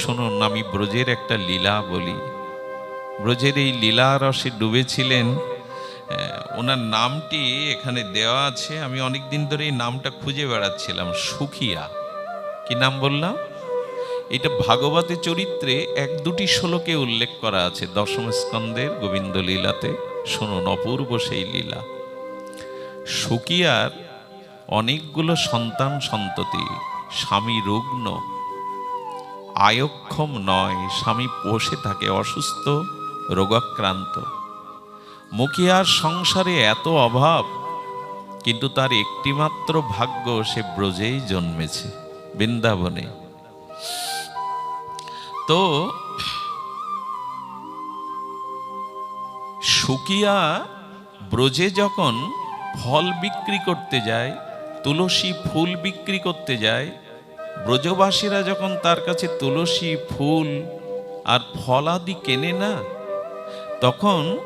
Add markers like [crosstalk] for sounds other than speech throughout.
শুনুন, আমি ব্রজের একটা লীলা বলি। ব্রজের এই লীলা রসে ডুবেছিলেন ওনার নামটি এখানে দেওয়া আছে। আমি অনেক দিন ধরে এই নামটা খুঁজে বেড়াচ্ছিলাম, সুখিয়া। কি নাম বললাম? এটা ভাগবতে চরিত্রে এক দুটি শ্লোকে উল্লেখ করা আছে, দশম স্কন্দের গোবিন্দ লীলাতে। শুনুন, অপূর্ব সেই লীলা। সুকিয়ার অনেকগুলো সন্তান সন্ততি, স্বামী রুগ্ন আয়ক্ষম নয়, স্বামী পোষে থাকে অসুস্থ, রোগাক্রান্ত। মুখিয়ার সংসারে এত অভাব, কিন্তু তার একটিমাত্র ভাগ্য সে ব্রজেই জন্মেছে, বৃন্দাবনে। তো, সুকিয়া ব্রজে যখন ফল বিক্রি করতে যায়, তুলসী ফুল বিক্রি করতে যায় ব্রজবাসীরা যখন তার কাছে তুলসী ফুল আর ফলাদি কেনে না, তখন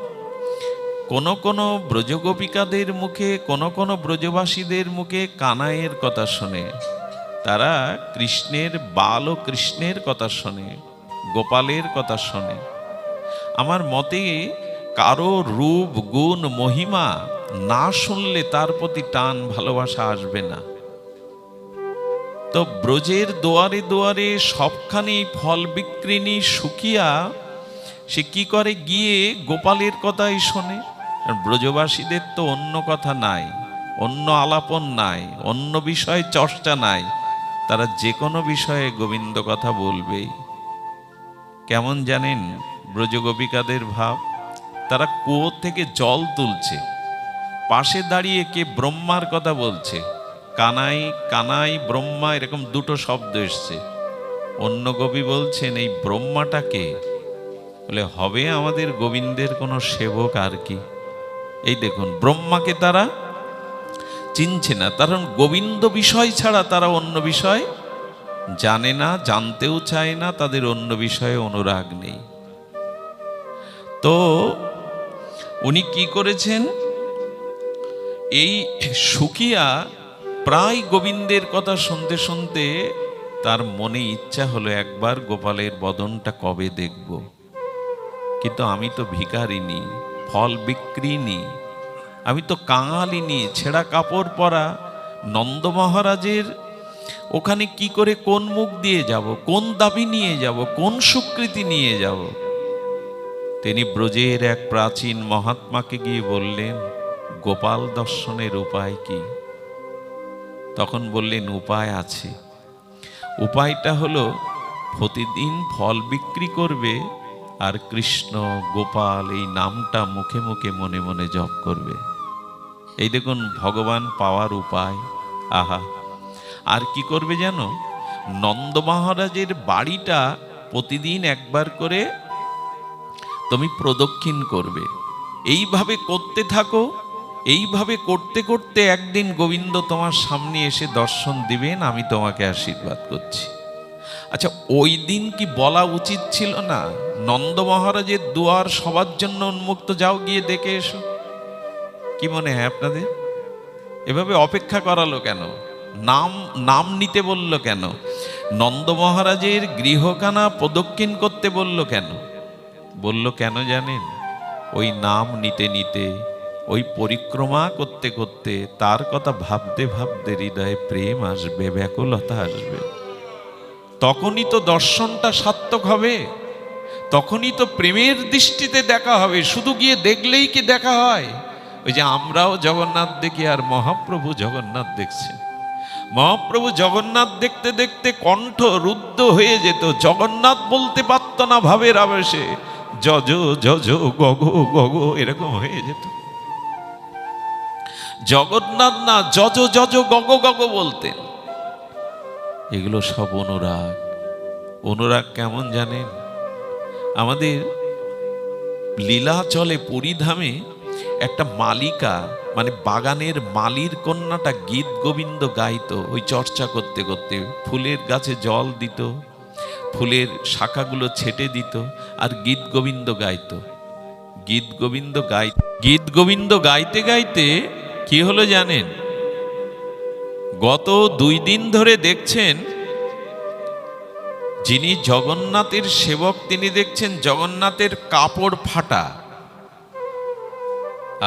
কোন কোন ব্রজগোপিকাদের মুখে, কোন কোন ব্রজবাসীদের মুখে কানাইয়ের কথা শোনে। তারা কৃষ্ণের বাল ও কৃষ্ণের কথা শোনে, গোপালের কথা শোনে। আমার মতে কারও রূপ, গুণ, মহিমা না শুনলে তার প্রতি টান ভালোবাসা আসবে না। তো ব্রজের দুয়ারে দুয়ারে সবখানি ফল বিক্রিনী শুকিয়া সে কি করে গিয়ে গোপালের কথাই শোনে? ব্রজবাসীদের তো অন্য কথা নাই, অন্য আলাপন নাই, অন্য বিষয়ে চর্চা নাই। তারা যে কোনো বিষয়ে গোবিন্দ কথা বলবেই কেমন জানেন ব্রজগোপিকাদের ভাব? তারা কুয়ো থেকে জল তুলছে, পাশে দাঁড়িয়ে কে ব্রহ্মার কথা বলছে। কানাই কানাই, ব্রহ্মা, এরকম দুটো শব্দ এসছে। অন্য কবি বলছেন, এই ব্রহ্মাটাকে বলে, হবে আমাদের গোবিন্দের কোনো সেবক আর কি? এই দেখুন, ব্রহ্মাকে তারা চিনছে না, কারণ গোবিন্দ বিষয় ছাড়া তারা অন্য বিষয় জানে না, জানতেও চায় না, তাদের অন্য বিষয়ে অনুরাগ নেই। তো উনি কি করেছেন? এই সুকিয়া প্রায় গোবিন্দের কথা শুনতে শুনতে তার মনে ইচ্ছা হলো একবার গোপালের বদনটা কবে দেখব। কিন্তু আমি তো ভিখারিনি ফল বিক্রিনি আমি তো কাঙালিনি, ছেঁড়া কাপড় পরা নন্দ মহারাজের ওখানে কি করে কোন মুখ দিয়ে যাব, কোন দাবি নিয়ে যাব, কোন স্বীকৃতি নিয়ে যাব? তিনি ব্রজের এক প্রাচীন মহাত্মাকে গিয়ে বললেন, গোপাল দর্শনের উপায় কি? তখন বললেন, উপায় আছে। উপায়টা হলো, প্রতিদিন ফল বিক্রি করবে আর কৃষ্ণ, গোপাল এই নামটা মুখে মুখে মনে মনে জপ করবে। এই দেখুন, ভগবান পাওয়ার উপায়। আহা! আর কি করবে জানো? নন্দ মহারাজের বাড়িটা প্রতিদিন একবার করে তুমি প্রদক্ষিণ করবে। এইভাবে করতে থাকো এইভাবে করতে করতে একদিন গোবিন্দ তোমার সামনে এসে দর্শন দিবেন, আমি তোমাকে আশীর্বাদ করছি। আচ্ছা ওই দিন কি বলা উচিত ছিল না? নন্দ মহারাজের দুয়ার সবার জন্য উন্মুক্ত, যাও গিয়ে দেখে এসো। কি মনে হয় আপনাদের? এভাবে অপেক্ষা করালো কেন? নাম নাম নিতে বলল কেন? নন্দ মহারাজের গৃহখানা প্রদক্ষিণ করতে বলল কেন? বলল কেন জানেন? ওই নাম নিতে নিতে ওই পরিক্রমা করতে করতে তার কথা ভাবতে ভাবতে হৃদয়ে প্রেম আসবে, ব্যাকুলতা আসবে। তখনই তো দর্শনটা সার্থক হবে, তখনই তো প্রেমের দৃষ্টিতে দেখা হবে, শুধু গিয়ে দেখলেই কি দেখা হয়? ওই যে আমরাও জগন্নাথ দেখি আর মহাপ্রভু জগন্নাথ দেখছেন মহাপ্রভু জগন্নাথ দেখতে দেখতে কণ্ঠ রুদ্ধ হয়ে যেত, জগন্নাথ বলতে পারত না ভাবের আবেশে, যজ যজ, গগ গগ, এরকম হয়ে যেত। জগন্নাথ না যজ যজ গগ গগ বলতেন এগুলো সব অনুরাগ। অনুরাগ কেমন জানেন? আমাদের লীলাচলে পরিধামে একটা মালিকা মানে বাগানের মালির কন্যাটা গীত গোবিন্দ গাইতো, ওই চর্চা করতে করতে। ফুলের গাছে জল দিত, ফুলের শাখাগুলো ছেটে দিত আর গীত গোবিন্দ গাইতো। গীত গোবিন্দ গাই, গীত গোবিন্দ গাইতে গাইতে কি হলো জানেন? গত দুই দিন ধরে দেখছেন, যিনি জগন্নাথের সেবক, তিনি দেখছেন জগন্নাথের কাপড় ফাটা।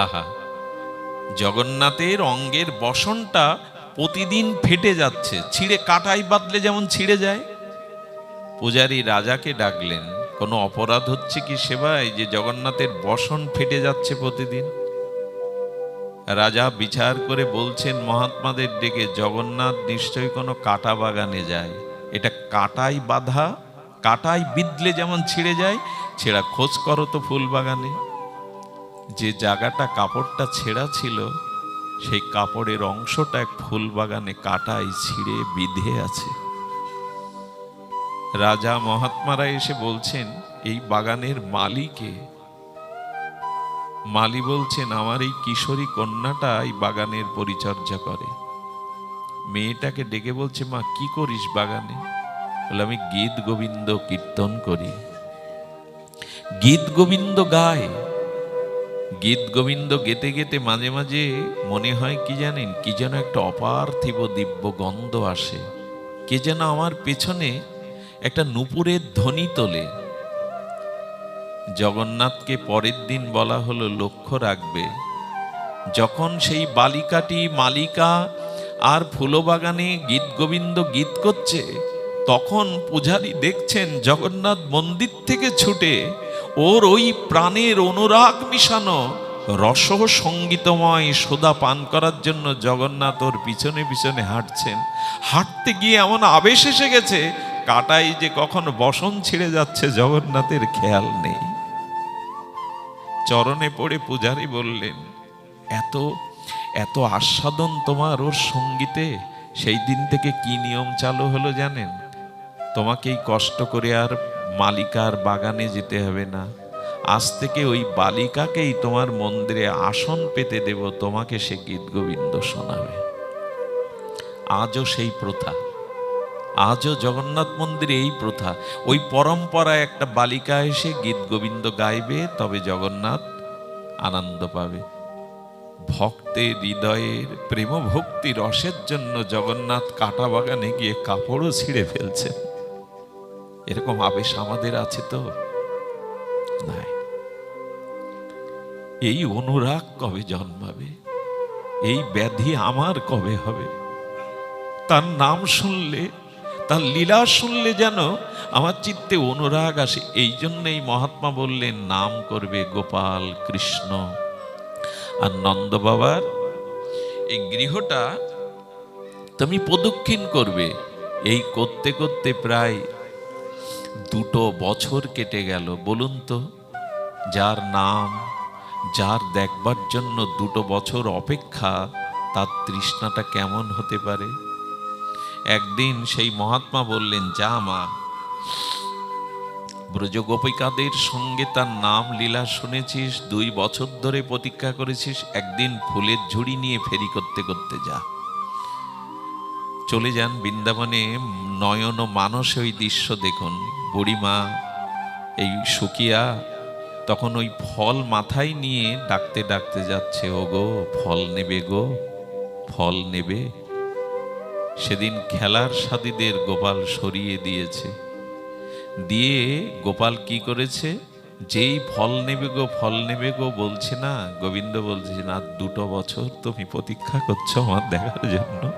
আহা, জগন্নাথের অঙ্গের বসনটা প্রতিদিন ফেটে যাচ্ছে, ছিঁড়ে কাটাই বাদলে যেমন ছিঁড়ে যায়। পূজারী রাজাকে ডাকলেন, কোনো অপরাধ হচ্ছে কি সেবায় যে জগন্নাথের বসন ফেটে যাচ্ছে প্রতিদিন? রাজা বিচার করে বলছেন, মহাত্মাদের ডেকে জগন্নাথ নিশ্চয়ই কোনো কাটা বাগানে যায়। এটা কাটাই বাধা, কাটাই বিদলে যেমন ছিঁড়ে যায়, ছেঁড়া খোঁজ করো তো ফুল বাগানে। যে জায়গাটা কাপড়টা ছেঁড়া ছিল, সেই কাপড়ের অংশটা এক ফুল বাগানে কাটাই ছিঁড়ে বিধে আছে। রাজা মহাত্মারা এসে বলছেন, এই বাগানের মালিকে মালি বলছেন, আমার এই কিশোরী কন্যাটা এই বাগানের পরিচর্যা করে। মেয়েটাকে ডেকে বলছে, মা, কি করিস বাগানে? বলে, আমি গীত গোবিন্দ কীর্তন করি। গীত গোবিন্দ গায়। গীত গোবিন্দ গেতে গেতে মাঝে মাঝে মনে হয়, কি জানেন, কি যেন একটা অপার্থিব দিব্য গন্ধ আসে। কে যেন আমার পেছনে একটা নুপুরের ধ্বনি তোলে। জগন্নাথকে পরের দিন বলা হলো, লক্ষ্য রাখবে। যখন সেই বালিকাটি মালিকা আর ফুলবাগানে গীত গোবিন্দ গীত করছে, তখন পূজারী দেখছেন জগন্নাথ মন্দির থেকে ছুটে ওর ওই প্রাণের অনুরাগ মিশানো রস সঙ্গীতময় সোদা পান করার জন্য জগন্নাথ ওর পিছনে পিছনে হাঁটছেন। হাঁটতে গিয়ে এমন আবেশ এসে গেছে, কাটাই যে কখন বসন ছিঁড়ে যাচ্ছে জগন্নাথের খেয়াল নেই। চরণে পড়ে পূজারি বললেন, এত এত আস্বাদন তোমার ওর সঙ্গীতে, সেই দিন থেকে কি নিয়ম চালু হলো জানেন? তোমাকেই কষ্ট করে আর মালিকার বাগানে যেতে হবে না। আজ থেকে ওই বালিকাকেই তোমার মন্দিরে আসন পেতে দেব, তোমাকে সে গীত গোবিন্দ শোনাবে। আজও সেই প্রথা। আজও জগন্নাথ মন্দিরে এই প্রথা। ওই পরম্পরায় একটা বালিকা এসে গীত গোবিন্দ গাইবে, তবে জগন্নাথ আনন্দ পাবে। ভক্তের হৃদয়ের প্রেম ভক্তি রসের জন্য জগন্নাথ কাটা বাগানে গিয়ে কাপড়ও ছিঁড়ে ফেলছেন এরকম আবেশ আমাদের আছে তো? নাই। এই অনুরাগ কবে জন্মাবে? এই ব্যাধি আমার কবে হবে? তার নাম শুনলে তার লীলা শুনলে যেন আমার চিত্তে অনুরাগ আসে। এই জন্যই মহাত্মা বললেন, নাম করবে গোপাল কৃষ্ণ। আর নন্দ বাবার, এই গৃহটা তুমি প্রদক্ষিণ করবে। এই করতে করতে প্রায় দুটো বছর কেটে গেল। বলুন তো, যার নাম, যার দেখবার জন্য দুটো বছর অপেক্ষা, তার তৃষ্ণাটা কেমন হতে পারে? একদিন সেই মহাত্মা বললেন, যা মা, ব্রজগোপিকাদের সঙ্গে তার নাম লীলা শুনেছিস, দুই বছর ধরে প্রতীক্ষা করেছিস, একদিন ফুলের ঝুড়ি নিয়ে ফেরি করতে করতে যা। চলে যান বৃন্দাবনে, নয়ন ও মানসে ওই দৃশ্য দেখুন। বুড়িমা, এই সুকিয়া তখন ওই ফল মাথায় নিয়ে ডাকতে ডাকতে যাচ্ছে ও গো ফল নেবে গো, ফল নেবে। সেদিন খেলার সাদীদের গোপাল সরিয়ে দিয়েছে। দিয়ে গোপাল কি করেছে? যেই ফল নেবে গো, ফল নেবে গো বলছে না, গোবিন্দ বলছে, না, দুটো বছর তুমি প্রতীক্ষা করছ আমার দেখার জন্য।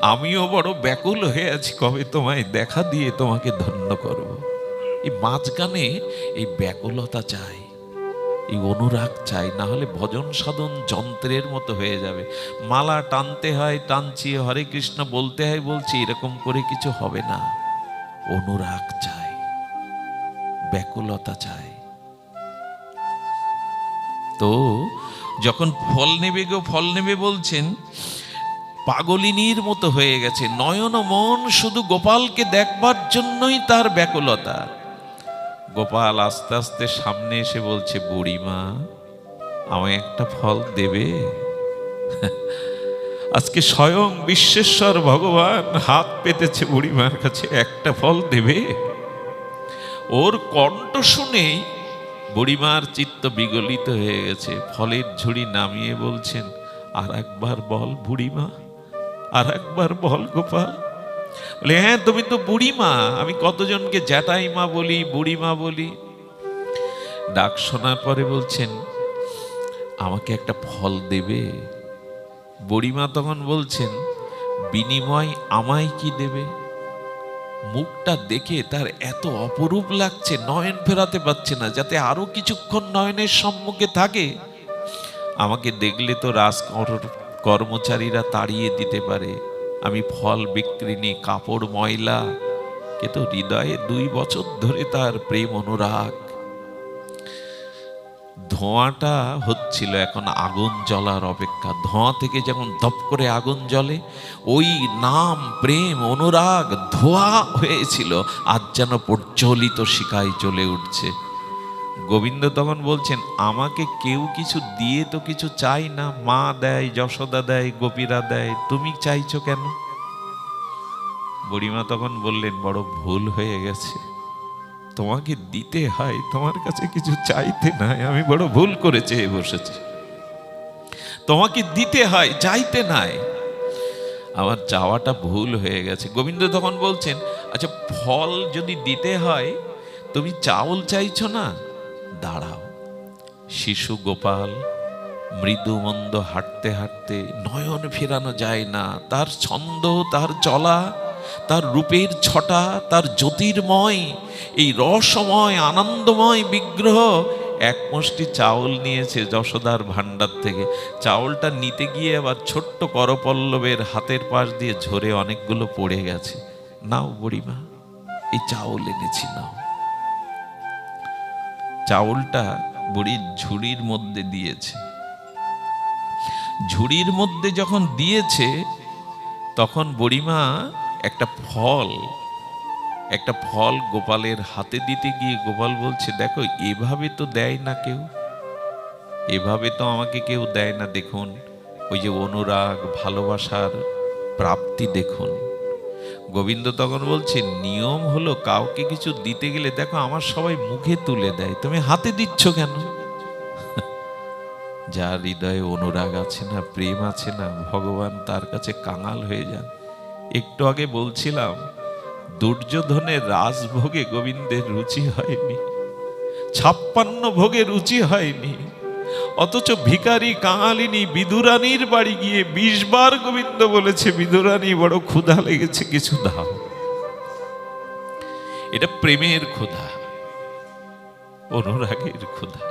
আমিও বড় ব্যাকুল হয়ে আছি, কবে তোমায় দেখা দিয়ে তোমাকে ধন্য করব। এই মাঝখানে এই ব্যাকুলতা চাই। এই অনুরাগ চাই, না হলে ভজন সাধন যন্ত্রের মতো হয়ে যাবে। মালা টানতে হয়, টানছি, হরে কৃষ্ণ বলতে হয়, বলছি, এরকম করে কিছু হবে না। অনুরাগ চাই, ব্যাকুলতা চাই। তো যখন ফল নেবে গো, ফল নেবে বলছেন, পাগলিনীর মতো হয়ে গেছে, নয়ন মন শুধু গোপালকে দেখবার জন্যই তার ব্যাকুলতা। গোপাল আস্তে আস্তে সামনে এসে বলছে, বুড়িমা, আমায় একটা ফল দেবে? [laughs] আজকে স্বয়ং বিশ্বেশ্বর ভগবান হাত পেতেছে বুড়িমার কাছে, একটা ফল দেবে? ওর কণ্ঠ শুনেই বুড়িমার চিত্ত বিগলিত হয়ে গেছে। ফলের ঝুড়ি নামিয়ে বলছেন, আর একবার বল বুড়িমা, আর একবার বল গোপাল। বলে হ্যাঁ তুমি তো বুড়িমা, আমি কতজনকে জ্যাঠাই মা বলি, বুড়িমা বলি? ডাক শোনার পরে বলছেন, আমাকে একটা ফল দেবে। বুড়িমা তখন বলছেন, বিনিময় আমায় কি দেবে? মুখটা দেখে তার এত অপরূপ লাগছে, নয়ন ফেরাতে পারছে না, যাতে আরও কিছুক্ষণ নয়নের সম্মুখে থাকে। আমাকে দেখলে তো রাজ কর্মচারীরা তাড়িয়ে দিতে পারে। আমি ফল বিক্রিনি কাপড় ময়লা। কিন্তু হৃদয়ে দুই বছর ধরে তার প্রেম অনুরাগ। ধোঁয়াটা হচ্ছিল এখন আগুন জ্বলার অপেক্ষা। ধোঁয়া থেকে যেমন দপ করে আগুন জ্বলে, ওই নাম, প্রেম, অনুরাগ ধোঁয়া হয়েছিল। আজ যেন প্রজ্বলিত শিকায় জ্বলে উঠছে। গোবিন্দ তখন বলছেন, আমাকে কেউ কিছু দিয়ে তো কিছু চাই না। মা দেয়, যশোদা দেয়, গোপীরা দেয়। তুমি চাইছো কেন? বুড়িমা তখন বললেন, বড় ভুল হয়ে গেছে। তোমাকে দিতে হয়, তোমার কাছে কিছু চাইতে নাই। আমি বড় ভুল করে চেয়ে বসেছি। তোমাকে দিতে হয়, চাইতে নাই। আমার চাওয়াটা ভুল হয়ে গেছে। গোবিন্দ তখন বলছেন আচ্ছা ফল যদি দিতে হয়, তুমি চাউল চাইছো না? দাঁড়াও। শিশু গোপাল, মৃদু মন্দ হাঁটতে হাঁটতে নয়ন ফেরানো যায় না। তার ছন্দ, তার চলা, তার রূপের ছটা, তার জ্যোতির্ময়, এই রসময়, আনন্দময় বিগ্রহ এক মুষ্টি চাউল নিয়েছে যশোদার ভাণ্ডার থেকে। চাউলটা নিতে গিয়ে আবার ছোট্ট করপল্লবের হাতের পাশ দিয়ে ঝরে অনেকগুলো পড়ে গেছে। নাও বুড়িমা, এই চাউল এনেছি, নাও। চাউলটা বুড়ির ঝুড়ির মধ্যে দিয়েছে। ঝুড়ির মধ্যে যখন দিয়েছে, তখন বুড়িমা একটা ফল একটা ফল গোপালের হাতে দিতে গিয়ে গোপাল বলছে, দেখো, এভাবে তো দেয় না কেউ। এভাবে তো আমাকে কেউ দেয় না। দেখুন, ওই যে অনুরাগ, ভালোবাসার প্রাপ্তি দেখুন। গোবিন্দ তখন বলছে নিয়ম হলো কাউকে কিছু দিতে গেলে দেখো আমার সবাই মুখে তুলে দেয়, তুমি হাতে দিচ্ছ কেন? [laughs] যার হৃদয়ে অনুরাগ আছে না, প্রেম আছে না, ভগবান তার কাছে কাঙাল হয়ে যান। একটু আগে বলছিলাম, দুর্যোধনের রাজভোগে গোবিন্দের রুচি হয়নি, ছাপ্পান্ন ভোগে রুচি হয়নি। অথচ ভিকারি কাঙালিনী বিদুরানির বাড়ি গিয়ে বিশ বার গোবিন্দ বলেছে, বিদুরানি, বড় ক্ষুধা লেগেছে, কিছু দাও। এটা প্রেমের ক্ষুধা, অনুরাগের ক্ষুধা।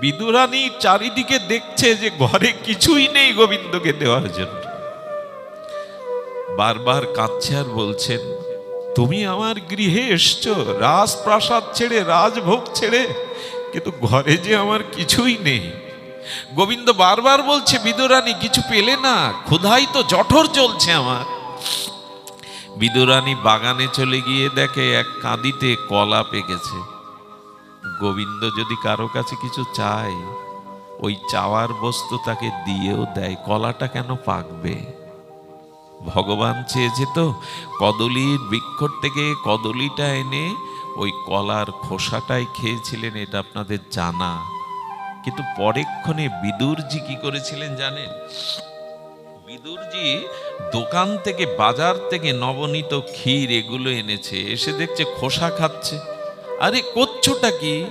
বিদুরানী চারিদিকে দেখছে যে ঘরে কিছুই নেই গোবিন্দকে দেওয়ার জন্য। বারবার কাঁদছে আর বলছেন, তুমি আমার গৃহে এসছো, রাজপ্রাসাদ ছেড়ে, রাজভোগ ছেড়ে কিন্তু ঘরে যে আমার কিছুই নেই। গোবিন্দ বারবার বলছে, বিদুরানী, কিছু পেলে না ক্ষুধাই তো জঠর চলছে আমার। বিদুরানী বাগানে চলে গিয়ে দেখে, এক কাঁদিতে কলা পেকেছে। গোবিন্দ যদি কারও কাছে কিছু চায়, ওই চাওয়ার বস্তু তাকে দিয়েও দেয়, কলাটা কেন পাকবে? ভগবান চেয়েছে তো, কদলির বৃক্ষর থেকে কদলিটা এনে ওই কলার খোসাটাই খেয়েছিলেন, এটা আপনাদের জানা। কিন্তু পরেক্ষণে বিদুরজি কি করেছিলেন জানেন? বিদুরজি দোকান থেকে, বাজার থেকে নবনীত ক্ষীর এগুলো এনেছে, এসে দেখছে খোসা খাচ্ছে। আরে করছোটা কি?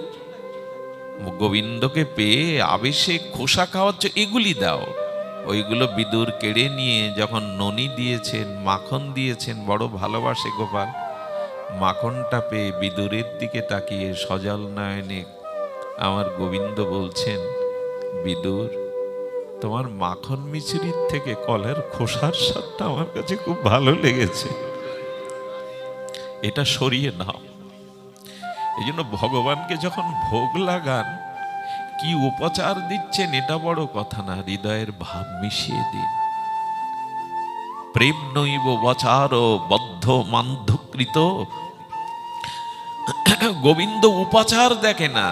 গোবিন্দকে পেয়ে আবেশে খোসা খাওয়াচ্ছ, এগুলি দাও। ওইগুলো বিদুর কেড়ে নিয়ে যখন ননি দিয়েছেন, মাখন দিয়েছেন, বড় ভালোবাসে গোপাল। মাখনটা পেয়ে বিদুরের দিকে তাকিয়ে সজল নয়নে আমার গোবিন্দ বলছেন, বিদুর, তোমার মাখন মিচুরির থেকে কলের খোসার স্বাদটা আমার কাছে খুব ভালো লেগেছে। এটা সরিয়ে নাও। এই জন্য ভগবানকে যখন ভোগ লাগান, কি উপচার দিচ্ছেন এটা বড় কথা না, হৃদয়ের ভাব মিশিয়ে দিন। প্রেম নৈব বচার বদ্ধ মান্ধকৃত গোবিন্দ উপাচার দেখে না,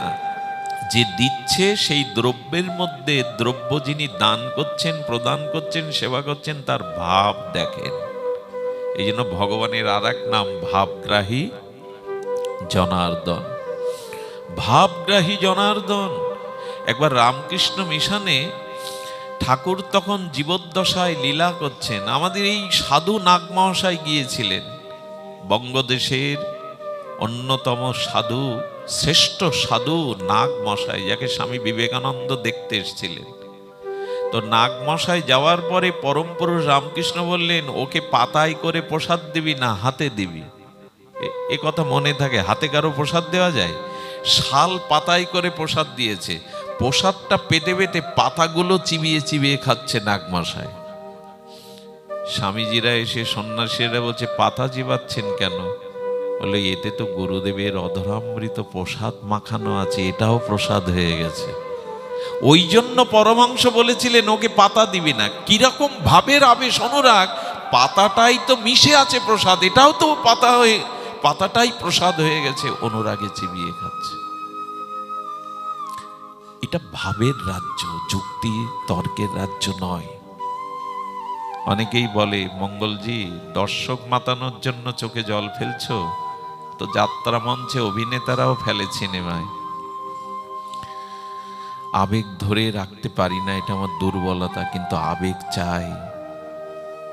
যে দিচ্ছে সেই দ্রব্যের মধ্যে দ্রব্য যিনি দান করছেন, প্রদান করছেন, সেবা করছেন, তার ভাব দেখেন। এই জন্য ভগবানের আর এক নাম ভাবগ্রাহী জনার্দন। ভাবগ্রাহী জনার্দন, একবার রামকৃষ্ণ মিশনে ঠাকুর তখন জীবদ্দশায় লীলা করছেন। আমাদের এই সাধু নাগমহাশয় গিয়েছিলেন। বঙ্গদেশের অন্যতম সাধু, শ্রেষ্ঠ সাধু নাগমশাই যাকে স্বামী বিবেকানন্দ দেখতে এসেছিলেন। তো নাগ মশাই যাওয়ার পরে পরম পুরুষ রামকৃষ্ণ বললেন, ওকে পাতায় করে প্রসাদ দিবি না, হাতে দিবি? এ কথা মনে থাকে, হাতে কারও প্রসাদ দেওয়া যায়? শাল পাতায় করে প্রসাদ দিয়েছে। প্রসাদটা পেতে পেতে পাতাগুলো চিবিয়ে চিবিয়ে খাচ্ছে নাগমশাই। স্বামীজিরা এসে সন্ন্যাসীরা বলছে, পাতা চিবাচ্ছেন কেন? বলে, এতে তো গুরুদেবের অধরামৃত প্রসাদ মাখানো আছে, এটাও প্রসাদ হয়ে গেছে। ওই জন্য পরমাংশ বলেছিলেন, ওকে পাতা দিবি না। কীরকম ভাবের আবেশ অনুরাগ, পাতাটাই তো মিশে আছে প্রসাদ, এটাও তো পাতা হয়ে, পাতাটাই প্রসাদ হয়ে গেছে, অনুরাগে চিবিয়ে খাচ্ছে। এটা ভাবের রাজ্য, যুক্তি তর্কের রাজ্য নয়। অনেকেই বলে, মঙ্গলজি, দর্শক মাতানোর জন্য চোখে জল ফেলছো? তো যাত্রা মঞ্চে অভিনেতারাও ফেলে সিনেমায়। আবেগ ধরে রাখতে পারি না, এটা আমার দুর্বলতা, কিন্তু আবেগ চাই,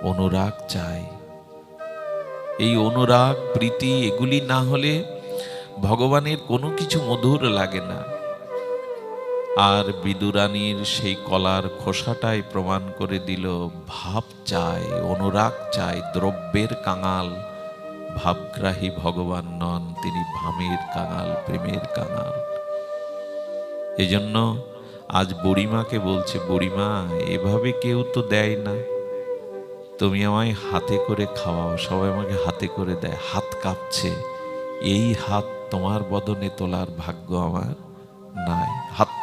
অনুরাগ চাই। এই অনুরাগ, প্রীতি, এগুলি না হলে ভগবানের কোনো কিছু মধুর লাগে না। আর বিদুরানীর সেই কলার খোসাটাই প্রমাণ করে দিল ভাব চায়, অনুরাগ চায়, দ্রব্যের কাঙাল। ভাবগ্রাহী ভগবান নন, তিনি ভামের কাঙাল, প্রেমের কাঙাল। এজন্য আজ বুড়িমাকে বলছে, বুড়িমা, এভাবে কেউ তো দেয় না। তুমি আমায় হাতে করে খাওয়াও, সবাই আমাকে হাতে করে দেয়, হাত কাঁপছে। এই হাত তোমার বদনে তোলার ভাগ্য আমার নাই।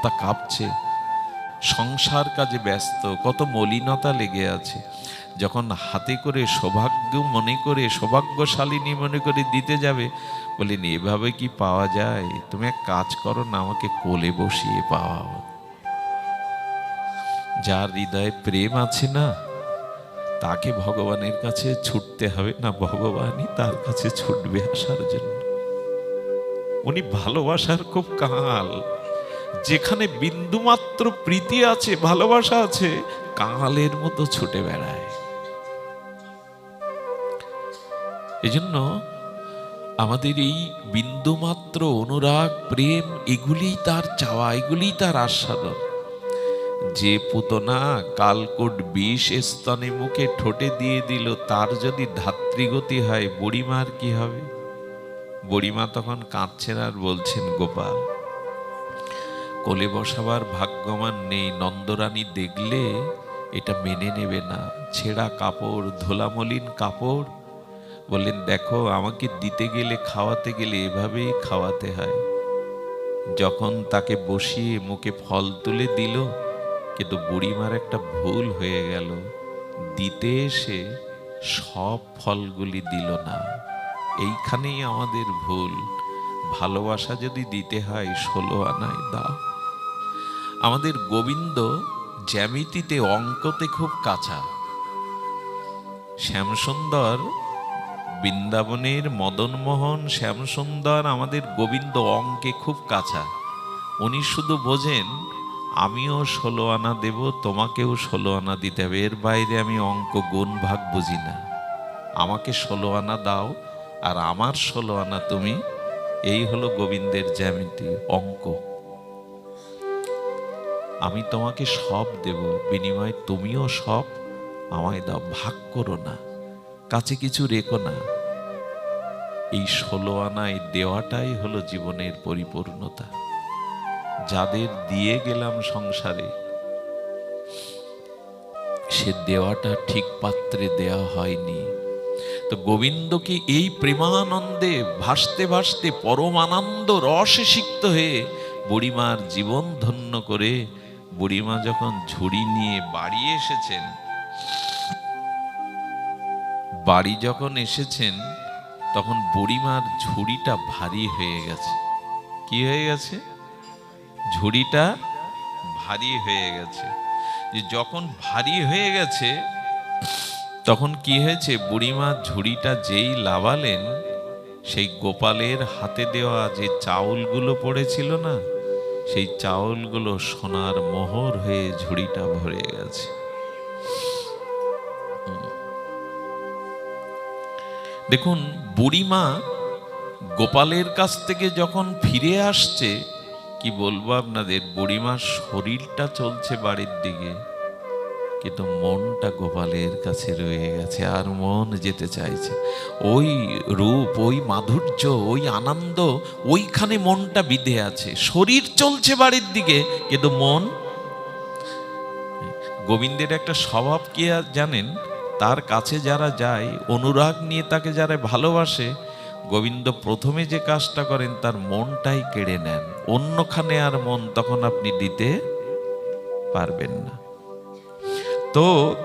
হাতটা কাঁপছে। সংসার কাজে ব্যস্ত, কত মলিনতা লেগে আছে। যখন হাতে করে সৌভাগ্য মনে করে, সৌভাগ্যশালিনী মনে করে দিতে যাবে বলিনি এভাবে কি পাওয়া যায়? তুমি এক কাজ করো না, আমাকে কোলে বসিয়ে পাওয়াও যার হৃদয়ে প্রেম আছে না, তাকে ভগবানের কাছে ছুটতে হবে না, ভগবানই তার কাছে ছুটবে আসার জন্য। উনি ভালোবাসার খুব কাঙাল যেখানে বিন্দুমাত্র প্রীতি আছে, ভালোবাসা আছে, কাঙালের মতো ছুটে বেড়ায়। এজন্য আমাদের এই বিন্দুমাত্র অনুরাগ, প্রেম, এগুলিই তার চাওয়া, এগুলিই তার আস্বাদন। যে পুতনা কালকোট বিষ স্তনে মুখে ঠোঁটে দিয়ে দিল, তার যদি ধাত্রীগতি হয়, বুড়িমার কি হবে? বুড়িমা তখন কাঁদছেন আর বলছেন, গোপাল কোলে বসাবার ভাগ্যমান নেই। নন্দরানী দেখলে এটা মেনে নেবে না। ছেঁড়া কাপড়, ধোলামলিন কাপড়। বললেন, দেখো, আমাকে দিতে গেলে, খাওয়াতে গেলে এভাবেই খাওয়াতে হয়। যখন তাকে বসিয়ে মুখে ফল তুলে দিল, কিন্তু বুড়িমার একটা ভুল হয়ে গেল। দিতে এসে সব ফলগুলি দিল না। এইখানেই আমাদের ভুল। ভালোবাসা যদি দিতে হয়, ষোলো আনায় দাও। আমাদের গোবিন্দ জ্যামিতিতে অঙ্কতে খুব কাঁচা। শ্যামসুন্দর, বৃন্দাবনের মদনমোহন শ্যামসুন্দর আমাদের গোবিন্দ অঙ্কে খুব কাঁচা। উনি শুধু বোঝেন, আমিও ষোলো আনা দেব, তোমাকেও ষোলো আনা দিতে হবে। এর বাইরে আমি অঙ্ক গুণ ভাগ বুঝি না। আমাকে ষোলো আনা দাও, আর আমার ষোলো আনা তুমি। এই হলো গোবিন্দের জ্যামিতি অঙ্ক। আমি তোমাকে সব দেব, বিনিময়ে তুমিও সব আমায় দাও, ভাগ করো না, কাছে কিছু রেখো না। এই ষোলো আনায় দেওয়াটাই হলো জীবনের পরিপূর্ণতা। যাদের দিয়ে গেলাম সংসারে, সে দেওয়াটা ঠিক পাত্রে দেওয়া হয়নি। তো গোবিন্দকে এই প্রেমানন্দে ভাসতে ভাসতে পরম আনন্দ রসে সিক্ত হয়ে বুড়িমার জীবন ধন্য করে বুড়িমা যখন ঝুড়ি নিয়ে বাড়ি এসেছেন, বাড়ি যখন এসেছেন, তখন বুড়িমার ঝুড়িটা ভারী হয়ে গেছে। কি হয়ে গেছে? ঝুড়িটা ভারী হয়ে গেছে। যে যখন ভারী হয়ে গেছে, তখন কি হয়েছে? বুড়িমা ঝুড়িটা যেই লাভালেন, সেই গোপালের হাতে দেওয়া যে চাউলগুলো পড়েছিল না সেই চাউলগুলো সোনার মোহর হয়ে ঝুড়িটা ভরে গেছে। দেখুন, বুড়িমা গোপালের কাছ থেকে যখন ফিরে আসছে, কি বলব আপনাদের, বুড়িমার শরীরটা চলছে বাড়ির দিকে। কিন্তু মনটা গোপালের কাছে রয়ে গেছে, আর মন যেতে চাইছে। ওই রূপ, ওই মাধুর্য, ওই আনন্দ, ওইখানে মনটা বিধে আছে। শরীর চলছে বাড়ির দিকে, কিন্তু মন গোবিন্দের একটা স্বভাব কি জানেন? তার কাছে যারা যায়, অনুরাগ নিয়ে তাকে যারা ভালোবাসে, গোবিন্দ প্রথমে যে কাজটা করেন, তার মনটাই কেড়ে নেন। অন্যখানে আর মন তখন আপনি দিতে পারবেন না। তো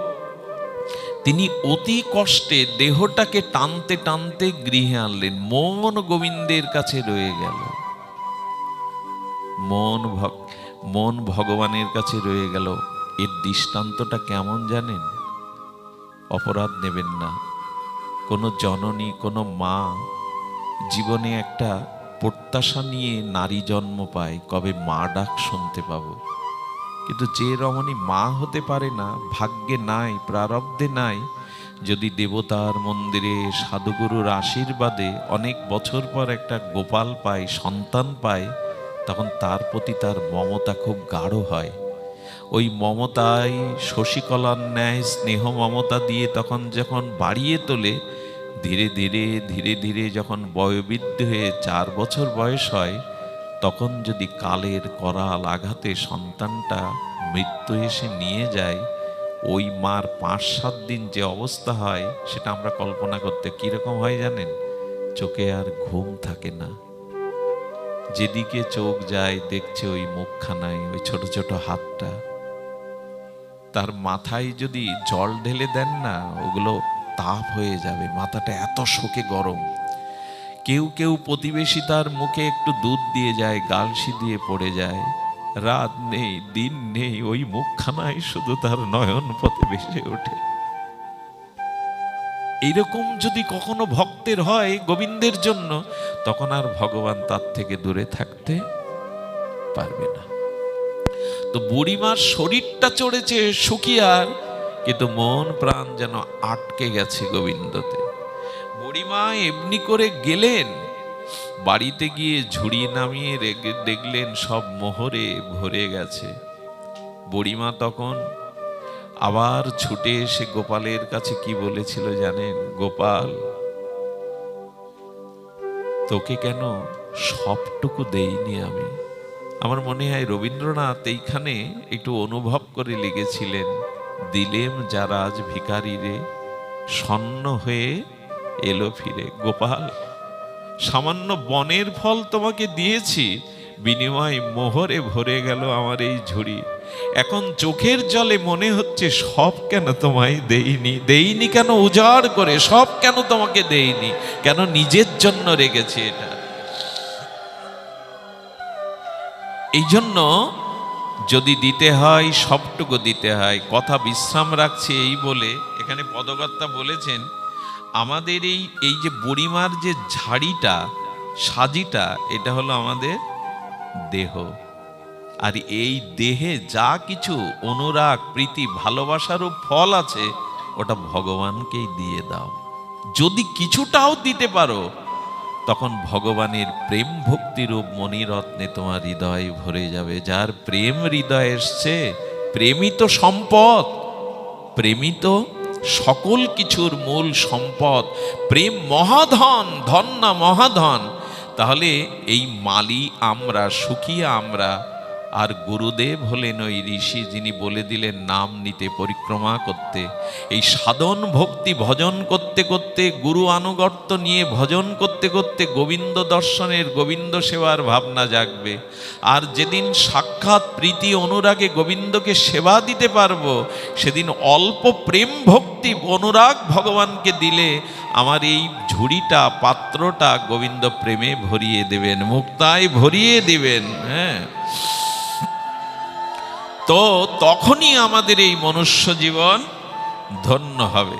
তিনি অতি কষ্টে দেহটাকে টানতে টানতে গৃহে আনলেন। মন গোবিন্দের কাছে রয়ে গেল। মন মন ভগবানের কাছে রয়ে গেল। এর দৃষ্টান্তটা কেমন জানেন? অপরাধ নেবেন না। কোনো জননী, কোনো মা জীবনে একটা প্রত্যাশা নিয়ে নারী জন্ম পায়, কবে মা ডাক শুনতে পাবো। কিন্তু যে রমণী মা হতে পারে না, ভাগ্যে নাই, প্রারব্ধে নাই, যদি দেবতার মন্দিরে সাধুগুরুর আশীর্বাদে অনেক বছর পর একটা গোপাল পায়, সন্তান পায়, তখন তার প্রতি তার মমতা খুব গাঢ় হয়। ওই মমতায় শশীকলার ন্যায় স্নেহ মমতা দিয়ে তখন যখন বাড়িয়ে তোলে, ধীরে ধীরে ধীরে ধীরে যখন বয়োবৃদ্ধ হয়ে চার বছর বয়স হয় তখন যদি কালের করাল আঘাতে সন্তানটা মৃত্যু এসে নিয়ে যায়, ওই মার পাঁচ সাত দিন যে অবস্থা হয়, সেটা আমরা কল্পনা করতে কীরকম হয় জানেন? চোখে আর ঘুম থাকে না। যেদিকে চোখ যায়, দেখছে ওই মুখখানায়, ওই ছোট ছোট হাতটা। তার মাথায় যদি জল ঢেলে দেন না, ওগুলো তাপ হয়ে যাবে, মাথাটা এত শোকে গরম। কেউ কেউ প্রতিবেশী তার মুখে একটু দুধ দিয়ে যায়, গালসি দিয়ে পড়ে যায়। রাত নেই, দিন নেই, ওই মুখখানায় শুধু তার নয়ন পথে ভেসে ওঠে। এইরকম যদি কখনো ভক্তের হয় গোবিন্দের জন্য, তখন আর ভগবান তার থেকে দূরে থাকতে পারবে না। তো বুড়িমার শরীরটা চড়েছে শুকিয়ার কিন্তু মন প্রাণ যেন আটকে গেছে গোবিন্দতে। বুড়িমা এমনি করে গেলেন। বাড়িতে গিয়ে ঝুড়ি নামিয়ে দেখলেন সব মোহরে ভরে গেছে। বুড়িমা তখন আবার ছুটে এসে গোপালের কাছে কি বলেছিল জানেন? গোপাল, তোকে কেন সবটুকু দেইনি আমি? আমার মনে হয় রবীন্দ্রনাথ এইখানে একটু অনুভব করে লিখেছিলেন দিলেম যারা আজ ভিকারি রে স্বর্ণ হয়ে এলো ফিরে। গোপাল, সামান্য বনের ফল তোমাকে দিয়েছি, বিনিময় মোহরে ভরে গেল আমার এই ঝুড়ি। এখন চোখের জলে মনে হচ্ছে সব কেন তোমায় দেইনি। দেইনি কেন উজাড় করে, সব কেন তোমাকে দেইনি। কেন নিজের জন্য রেখেছি এটা। এই জন্য যদি দিতে হয়, সবটুকু দিতে হয়। কথা বিশ্রাম রাখছে এই বলে এখানে পদকর্তা বলেছেন আমাদের এই এই যে বুড়িমার যে ঝাড়িটা, সাজিটা, এটা হলো আমাদের দেহ। আর এই দেহে যা কিছু অনুরাগ, প্রীতি, ভালোবাসারও ফল আছে, ওটা ভগবানকেই দিয়ে দাও। যদি কিছুটাও দিতে পারো, তখন ভগবানের প্রেম ভক্তিরূপ মণিরত্নে তোমার হৃদয় ভরে যাবে। যার প্রেম হৃদয় এসছে, প্রেমিত সম্পদ, প্রেমিত সকল কিছুর মূল সম্পদ, প্রেম, মহাধন, ধন না মহাধন, তাহলে এই মালি আমরা সুখিয়া আমরা আর গুরুদেব হলেন ওই ঋষি যিনি বলে দিলেন, নাম নিতে পরিক্রমা করতে। এই সাধন ভক্তি ভজন করতে করতে, গুরু আনুগত্য নিয়ে ভজন করতে করতে গোবিন্দ দর্শনের গোবিন্দ সেবার ভাবনা জাগবে। আর যেদিন সাক্ষাৎ প্রীতি অনুরাগে গোবিন্দকে সেবা দিতে পারব, সেদিন অল্প প্রেম ভক্তি অনুরাগ ভগবানকে দিলে আমার এই ঝুড়িটা, পাত্রটা গোবিন্দ প্রেমে ভরিয়ে দেবেন, মুক্তায় ভরিয়ে দেবেন। হ্যাঁ। তো তখনই আমাদের এই মনুষ্য জীবন ধন্য হবে।